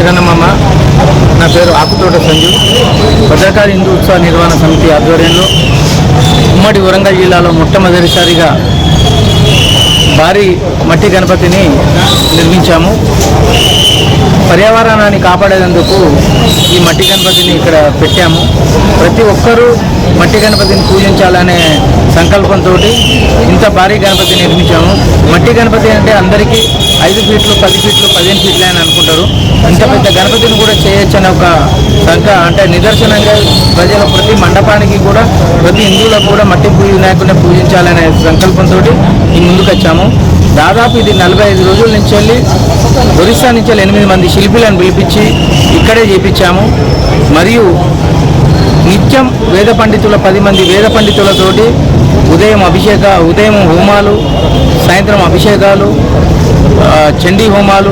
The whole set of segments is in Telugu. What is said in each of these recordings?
శరణమ్మ. నా పేరు ఆకుతోట సంజు. భద్రకాళి హిందూ ఉత్సవ నిర్వహణ సమితి ఆధ్వర్యంలో ఉమ్మడి వరంగల్ జిల్లాలో మొట్టమొదటిసారిగా భారీ మట్టి గణపతిని నిర్మించాము. పర్యావరణాన్ని కాపాడేందుకు ఈ మట్టి గణపతిని ఇక్కడ పెట్టాము. ప్రతి ఒక్కరూ మట్టి గణపతిని పూజించాలనే సంకల్పంతో ఇంత భారీ గణపతి నిర్మించాము. మట్టి గణపతి అంటే అందరికీ ఐదు ఫీట్లు పది ఫీట్లు పదిహేను ఫీట్లు అని అనుకుంటారు. ఇంత పెద్ద గణపతిని కూడా చేయొచ్చని ఒక సంక అంటే నిదర్శనంగా ప్రజల ప్రతి మండపానికి కూడా ప్రతి హిందువులకు కూడా మట్టి పూజ వినాయకుడిని పూజించాలనే సంకల్పంతో ఈ ముందుకు వచ్చాము దాదాపు ఇది నలభై ఐదు రోజుల నుంచి వెళ్ళి ఒరిస్సా నుంచి వెళ్ళి ఎనిమిది మంది శిల్పులను పిలిపించి ఇక్కడే చేపించాము. మరియు నిత్యం వేద పండితుల పది మంది వేద పండితులతోటి ఉదయం అభిషేక ఉదయం హోమాలు సాయంత్రం అభిషేకాలు చండీ హోమాలు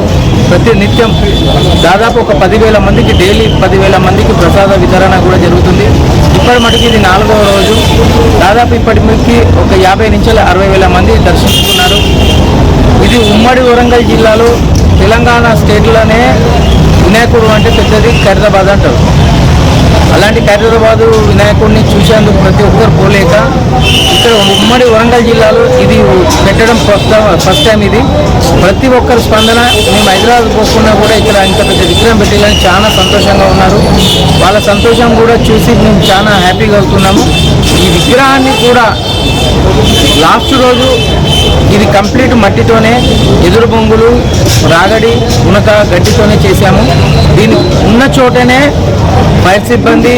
ప్రతి నిత్యం దాదాపు ఒక పదివేల మందికి డైలీ పదివేల మందికి ప్రసాద వితరణ కూడా జరుగుతుంది. ఇప్పటి మటుకు ఇది నాలుగవ రోజు. దాదాపు ఇప్పటి మటుకి ఒక యాభై నుంచి అరవై వేల మంది దర్శించుకున్నారు. ఇది ఉమ్మడి వరంగల్ జిల్లాలో తెలంగాణ స్టేట్లోనే వినాయకుడు అంటే పెద్దది ఖైరదాబాద్ అంటారు. అలాంటి ఖైరదాబాదు వినాయకుడిని చూసేందుకు ప్రతి ఒక్కరు పోలేక ఇక్కడ ఉమ్మడి వరంగల్ జిల్లాలో ఇది పెట్టడం ఫస్ట్ ఫస్ట్ టైం ఇది. ప్రతి ఒక్కరి స్పందన మేము హైదరాబాద్ పోకుండా కూడా ఇక్కడ ఇంత పెద్ద విగ్రహం పెట్టాలని చాలా సంతోషంగా ఉన్నారు. వాళ్ళ సంతోషం కూడా చూసి మేము చాలా హ్యాపీగా అవుతున్నాము. ఈ విగ్రహాన్ని కూడా లాస్ట్ రోజు ఇది కంప్లీట్ మట్టితోనే ఎదురు బొంగులు రాగడి ఉనక గడ్డితోనే చేశాము. దీని ఉన్న చోటనే ఫైర్ సిబ్బంది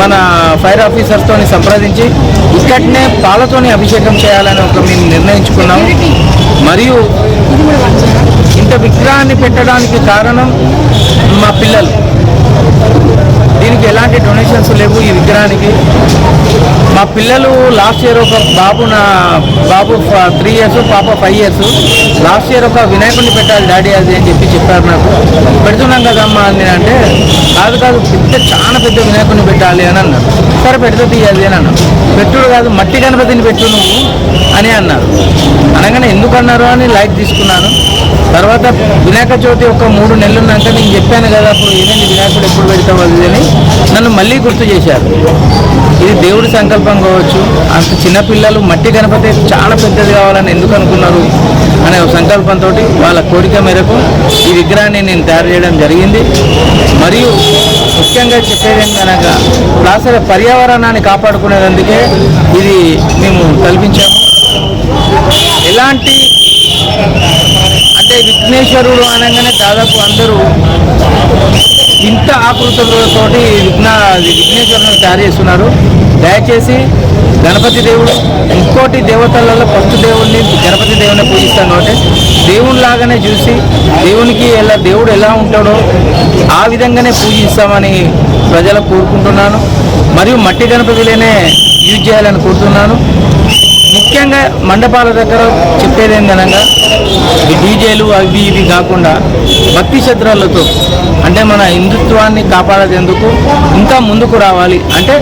మన ఫైర్ ఆఫీసర్స్తో సంప్రదించి ఇక్కడనే పాలతోని అభిషేకం చేయాలని ఒక మేము నిర్ణయించుకున్నాము. మరియు ఇంత విగ్రహాన్ని పెట్టడానికి కారణం మా పిల్లలు. దీనికి ఎలాంటి డొనేషన్స్ లేవు ఈ విగ్రహానికి. మా పిల్లలు లాస్ట్ ఇయర్ ఒక బాబు నా బాబు త్రీ ఇయర్స్ పాప ఫైవ్ ఇయర్స్ లాస్ట్ ఇయర్ ఒక వినాయకుడిని పెట్టాలి డాడీ అది అని చెప్పి చెప్పారు నాకు. పెడుతున్నాం కదమ్మా అని అంటే కాదు కాదు పెద్ద చాలా పెద్ద వినాయకుడిని పెట్టాలి అని అన్నారు. సరే పెడితే తీయాలి అని అన్నారు. పెట్టుడు కాదు మట్టి గణపతిని పెట్టు నువ్వు అని అన్నారు. అనగానే ఎందుకు అన్నారు అని లైట్ తీసుకున్నాను. తర్వాత వినాయక చవితి ఒక మూడు నెలలు ఉన్నాక నేను చెప్పాను కదా అప్పుడు ఏదైనా వినాయకుడు ఎప్పుడు పెడతావు అది అని. నన్ను మళ్ళీ గుర్తు చేశారు. ఇది దేవుడి సంకల్పం కావచ్చు. అంత చిన్నపిల్లలు మట్టి గణపతి చాలా పెద్దది కావాలని ఎందుకు అనుకున్నారు అనే ఒక సంకల్పంతో వాళ్ళ కోరిక మేరకు ఈ విగ్రహాన్ని నేను తయారు చేయడం జరిగింది. మరియు ముఖ్యంగా చెప్పేది అనగా అసలు పర్యావరణాన్ని కాపాడుకునేందుకే ఇది మేము కల్పించాము. ఎలాంటి అంటే విఘ్నేశ్వరుడు అనగానే దాదాపు అందరూ ఇంత ఆకృతులతోటి విఘ్న విఘ్నేశ్వరుని తయారు చేస్తున్నారు. దయచేసి గణపతి దేవుడు ఇంకోటి దేవతలలో ఫస్ట్ దేవుడిని గణపతి దేవుని పూజిస్తాను అంటే దేవుని లాగానే చూసి దేవునికి ఎలా దేవుడు ఎలా ఉంటాడో ఆ విధంగానే పూజిస్తామని ప్రజలకు కోరుకుంటున్నాను. మరియు మట్టి గణపతిలోనే యూజ్ చేయాలని కోరుతున్నాను. ముఖ్యంగా మండపాల దగ్గర చెప్పేది ఏంటనగా డీజేలు అవి ఇవి కాకుండా భక్తి శ్రద్ధలతో అంటే మన హిందుత్వాన్ని కాపాడేందుకు ఇంకా ముందుకు రావాలి. అంటే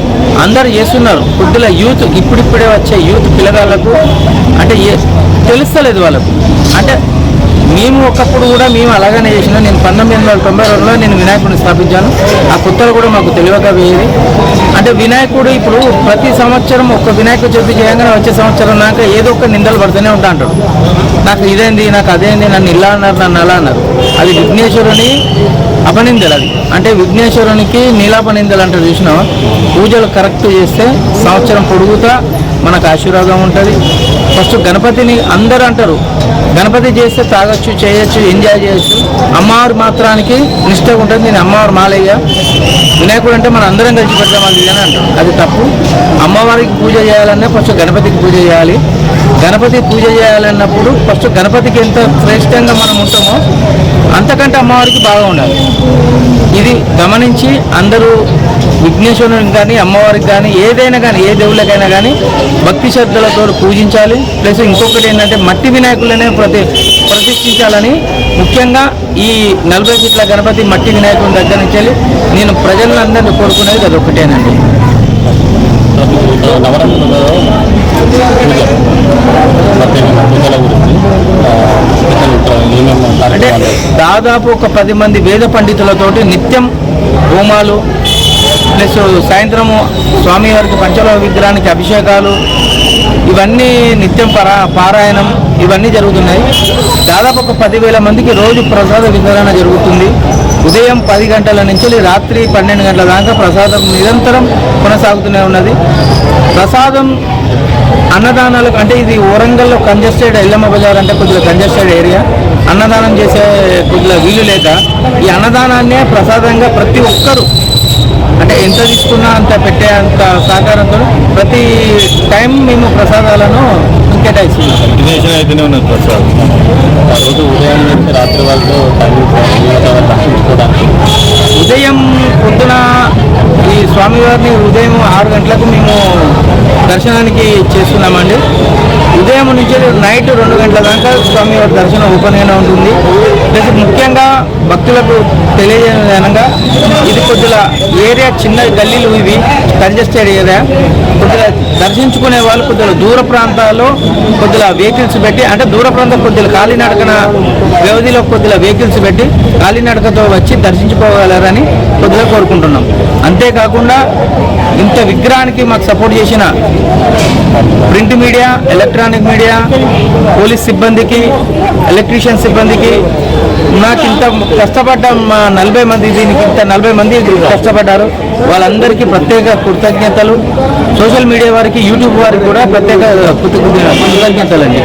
అందరు చేస్తున్నారు. కొద్దిగా యూత్ ఇప్పుడిప్పుడే వచ్చే యూత్ పిల్లగాళ్ళకు అంటే ఏ తెలుస్తలేదు వాళ్ళకు. అంటే మేము ఒకప్పుడు కూడా మేము అలాగనే చేసినాం. నేను పంతొమ్మిది వందల తొంభై రెండులో నేను వినాయకుడిని స్థాపించాను. ఆ కుత్తలు కూడా మాకు తెలియక పోయేది అంటే వినాయకుడు ఇప్పుడు ప్రతి సంవత్సరం ఒక వినాయకుడు చవితి చేయగానే వచ్చే సంవత్సరం నాక ఏదో ఒక నిందలు పడుతూనే ఉంటా అంటాడు. నాకు ఇదేంది నాకు అదేంది నన్ను ఇలా అన్నారు నన్ను అలా అన్నారు. అది విఘ్నేశ్వరుని అపనిందలు అది. అంటే విఘ్నేశ్వరునికి నీలాపనిందలు అంటారు చూసినావా? పూజలు కరెక్ట్ చేస్తే సంవత్సరం పొడుగుతా మనకు ఆశీర్వాదం ఉంటుంది. ఫస్ట్ గణపతిని అందరూ అంటారు గణపతి చేస్తే తాగొచ్చు చేయొచ్చు ఎంజాయ్ చేయొచ్చు. అమ్మవారు మాత్రానికి నిష్ట ఉంటుంది. నేను అమ్మవారు మాలయ్య. వినాయకుడు అంటే మనం అందరం కలిసి పెడతాం అది అని అంటారు అది తప్పు. అమ్మవారికి పూజ చేయాలన్నా కొంచెం గణపతికి పూజ చేయాలి. గణపతి పూజ చేయాలన్నప్పుడు ఫస్ట్ గణపతికి ఎంత శ్రేష్టంగా మనం ఉంటామో అంతకంటే అమ్మవారికి బాగా ఉండాలి. ఇది గమనించి అందరూ విఘ్నేశ్వరునికి కానీ అమ్మవారికి కానీ ఏదైనా కానీ ఏ దేవుళ్ళకైనా కానీ భక్తి శ్రద్ధలతో పూజించాలి. ప్లస్ ఇంకొకటి ఏంటంటే మట్టి వినాయకులనే ప్రతి ప్రతిష్ఠించాలని ముఖ్యంగా ఈ నలభై ఫీట్ల గణపతి మట్టి వినాయకుని దగ్గర నుంచి వెళ్ళి నేను ప్రజలందరినీ కోరుకునేది అది ఒకటేనండి నవరాత్రులలో అంటే దాదాపు ఒక పది మంది వేద పండితులతోటి నిత్యం హోమాలు ప్లస్ సాయంత్రము స్వామివారికి పంచలోహ విగ్రహానికి అభిషేకాలు ఇవన్నీ నిత్యం పరా పారాయణం ఇవన్నీ జరుగుతున్నాయి. దాదాపు ఒక పదివేల మందికి రోజు ప్రసాద వితరణ జరుగుతుంది. ఉదయం పది గంటల నుంచి రాత్రి పన్నెండు గంటల దాకా ప్రసాదం నిరంతరం కొనసాగుతూనే ఉన్నది. ప్రసాదం అన్నదానాలకు అంటే ఇది వరంగల్లో కంజెస్టెడ్ ఎల్లమ్మ బజార్ అంటే కొద్దిగా కంజెస్టెడ్ ఏరియా. అన్నదానం చేసే కొద్దిగా వీలు లేక ఈ అన్నదానాన్నే ప్రసాదంగా ప్రతి ఒక్కరూ అంటే ఎంత తీసుకున్నా అంత పెట్టే అంత సహకారంతో ప్రతి టైం మేము ప్రసాదాలను కేటాయిస్తున్నాం కంటిన్యూషన్ అయితేనే ఉన్నది ప్రసాద్ రోజు ఉదయం నుంచి రాత్రి వరకు తల్లి దర్శించుకోవడానికి ఉదయం పొద్దున ఈ స్వామివారిని ఉదయం ఆరు గంటలకు మేము దర్శనానికి చేస్తున్నామండి. ఉదయం నుంచి నైట్ రెండు గంటల దాకా స్వామివారి దర్శనం ఓపెన్గానే ఉంటుంది. ప్లస్ ముఖ్యంగా భక్తులకు తెలియజేయనగా ఇది కొద్దిగా ఏరియా చిన్న గల్లీలు ఇవి కంజెస్టెడ్ ఏరియా కొద్దిగా దర్శించుకునే వాళ్ళు కొద్దిగా దూర ప్రాంతాల్లో కొద్దిగా వెహికల్స్ పెట్టి అంటే దూర ప్రాంతం కొద్దిగా కాలినడకన వ్యవధిలో కొద్దిగా వెహికల్స్ పెట్టి కాలినడకతో వచ్చి దర్శించుకోగలరని కొద్దిగా కోరుకుంటున్నాం. అంతేకాకుండా ఇంత విగ్రహానికి మాకు సపోర్ట్ చేసిన print media electronic media police సిబ్బందికి ఎలక్ట్రీషియన్ సిబ్బందికి నాకు ఇంత కష్టపడ్డ మా నలభై మంది దీనికి ఇంత నలభై మంది కష్టపడ్డారు. వాళ్ళందరికీ ప్రత్యేక కృతజ్ఞతలు. సోషల్ మీడియా వారికి యూట్యూబ్ వారికి కూడా ప్రత్యేక కృతజ్ఞతలు. అండి